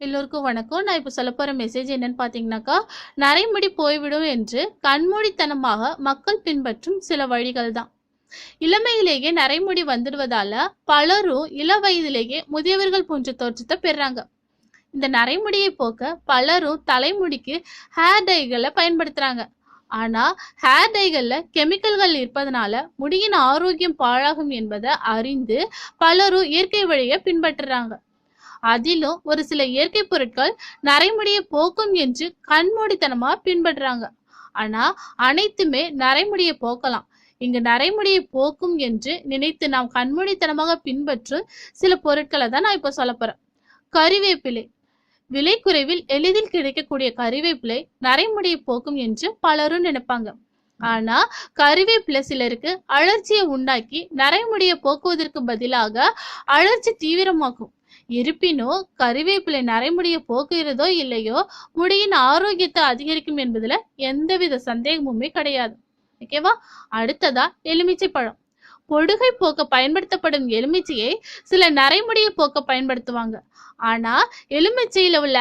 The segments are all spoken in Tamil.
எல்லோருக்கும் வணக்கம். நான் இப்போ சொல்ல போகிற மெசேஜ் என்னன்னு பார்த்தீங்கன்னாக்கா நரைமுடி போய்விடும் என்று கண்மூடித்தனமாக மக்கள் பின்பற்றும் சில வழிகள் தான் இளமையிலேயே நரைமுடி வந்துடுவதால பலரும் இள வயதிலேயே முதியவர்கள் போன்ற தோற்றத்தை பெறுறாங்க இந்த நரைமுடியை போக்க பலரும் தலைமுடிக்கு ஹேர் டைகளை பயன்படுத்துறாங்க. ஆனா ஹேர் டைகளில் கெமிக்கல்கள் இருப்பதனால முடியின் ஆரோக்கியம் பாழாகும் என்பதை அறிந்து பலரும் இயற்கை வழியை பின்பற்றுறாங்க. அதிலும் ஒரு சில இயற்கை பொருட்கள் நரைமுடியை போக்கும் என்று கண்மூடித்தனமா பின்பற்றுறாங்க. ஆனா அனைத்துமே நரைமுடியை போக்கலாம். இங்கு நரைமுடியை போக்கும் என்று நினைத்து நாம் கண்மூடித்தனமாக பின்பற்றும் சில பொருட்களை தான் நான் இப்போ சொல்ல போறேன். கறிவேப்பிலை விலை குறைவில் எளிதில் கிடைக்கக்கூடிய கறிவேப்பிலை நரைமுடியை போக்கும் என்று பலரும் நினைப்பாங்க. ஆனா கறிவேப்பிலை சிலருக்கு அழற்சியை உண்டாக்கி நரைமுடியை போக்குவதற்கு பதிலாக அழற்சி தீவிரமாக்கும். இருப்பினும் கறிவேப்பிலை நரைமுடியை போக்குகிறதோ இல்லையோ முடியின் ஆரோக்கியத்தை அதிகரிக்கும் என்பதுல எந்தவித சந்தேகமுமே கிடையாது. ஓகேவா அடுத்ததா எலுமிச்சை பழம். பொடுகை போக்க பயன்படுத்தப்படும் எலுமிச்சையை சில நரைமுடியை போக்க பயன்படுத்துவாங்க. ஆனா எலுமிச்சையில உள்ள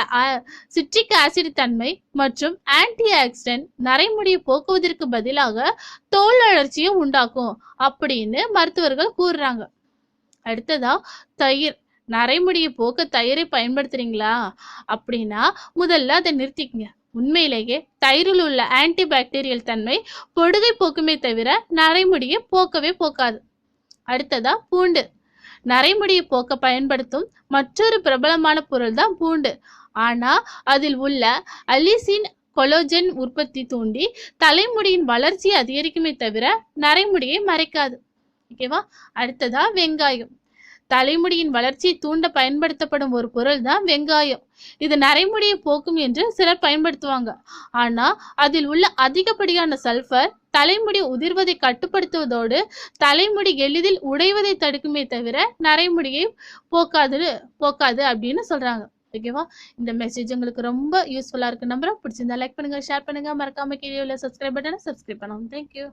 சிட்ரிக் ஆசிட் தன்மை மற்றும் ஆன்டி ஆக்சிடென்ட் நரைமுடியை போக்குவதற்கு பதிலாக தோல் அழற்சியும் உண்டாக்கும் அப்படின்னு மருத்துவர்கள் கூறுறாங்க. அடுத்ததா தயிர். நரைமுடியை போக்க தயிரை பயன்படுத்துறீங்களா? அப்படின்னா முதல்ல அதை நிறுத்திக்கங்க. உண்மையிலேயே தயிரில் உள்ள ஆன்டி பாக்டீரியல் தன்மை பொடுகை போக்குமே தவிர நரைமுடியை போக்கவே போக்காது. அடுத்ததா பூண்டு. நரைமுடியை போக்க பயன்படுத்தும் மற்றொரு பிரபலமான பொருள் தான் பூண்டு. ஆனா அதில் உள்ள அலிசின் கொலோஜன் உற்பத்தி தூண்டி தலைமுடியின் வளர்ச்சியை அதிகரிக்குமே தவிர நரைமுடியை மறைக்காது. ஓகேவா? அடுத்ததா வெங்காயம். தலைமுடியின் வளர்ச்சியை தூண்ட பயன்படுத்தப்படும் ஒரு பொருள் தான் வெங்காயம். இது நரைமுடியை போக்கும் என்று சிலர் பயன்படுத்துவாங்க. ஆனா அதில் உள்ள அதிகப்படியான சல்ஃபர் தலைமுடி உதிர்வதை கட்டுப்படுத்துவதோடு தலைமுடி எளிதில் உடைவதை தடுக்குமே தவிர நரைமுடியை போக்காது போக்காது அப்படின்னு சொல்றாங்க. ஓகேவா இந்த மெசேஜ் உங்களுக்கு ரொம்ப யூஸ்ஃபுல்லா இருக்கு. நம்புறேன் பிடிச்சிருந்தா லைக் பண்ணுங்க ஷேர் பண்ணுங்க. மறக்காம கீழே உள்ள சப்ஸ்கிரைப் பட்டனை சப்ஸ்கிரைப் பண்ணுங்க தேங்க்யூ